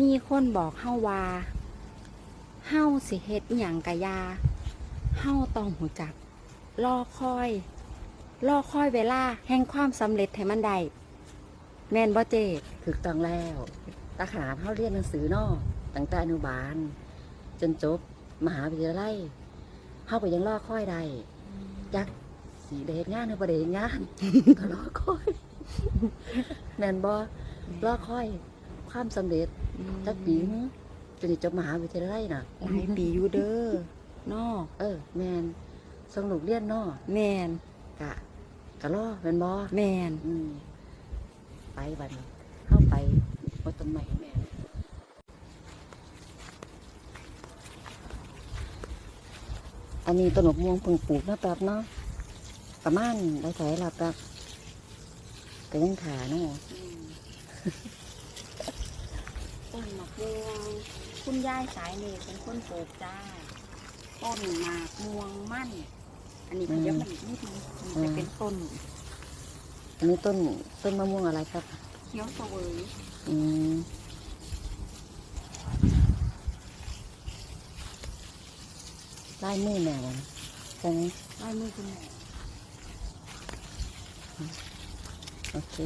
มีคนบอกเฮาว่าเฮาสิเฮ็ดอหย่างกะยาเฮาต้องหูจักรอคอยรอคอยเวลาแห่งความสำเร็จให้มันได้แม่นบ่เจถูกต้องแล้วตาขนาดเขาเรียนหนังสือนอกตั้งแต่อนุบาล จนจบมหาวิทยาลัยเขาก็ยังรอค่อยได้จักสีเดชงานหรือประเดชงานก็รอค่อยแม่นบอรอค่อย ความสำเร็จจักปีหนึงจนได้จบมหาวิทยาลัยน่ะหลายปีอยู่เด้อเนอเออ แมนส่งลูกเรียนเนอแม่นกะกะรอแม่นบอแม่นอืมไปบัดนเข้าไปบนต้นไม้แม่นอันนี้ต้นหมกม่วงเพิ่งปลูกนะแป๊บเนาะประมาณได้ใส่ละแป๊บก็ยังขาเนาะ ต้นมะม่วง คุณยายสายเนตเป็นคนปลูกจ้า ต้นหมากม่วงมั่น อันนี้เดี๋ยวมันอีกนิดนึงมันจะเป็นต้นอันนี้ต้นต้นมะม่วงอะไรครับ เขียวเสวยอืมลายมือแม่มันใช่ไหมลายมือคุณแม่โอเค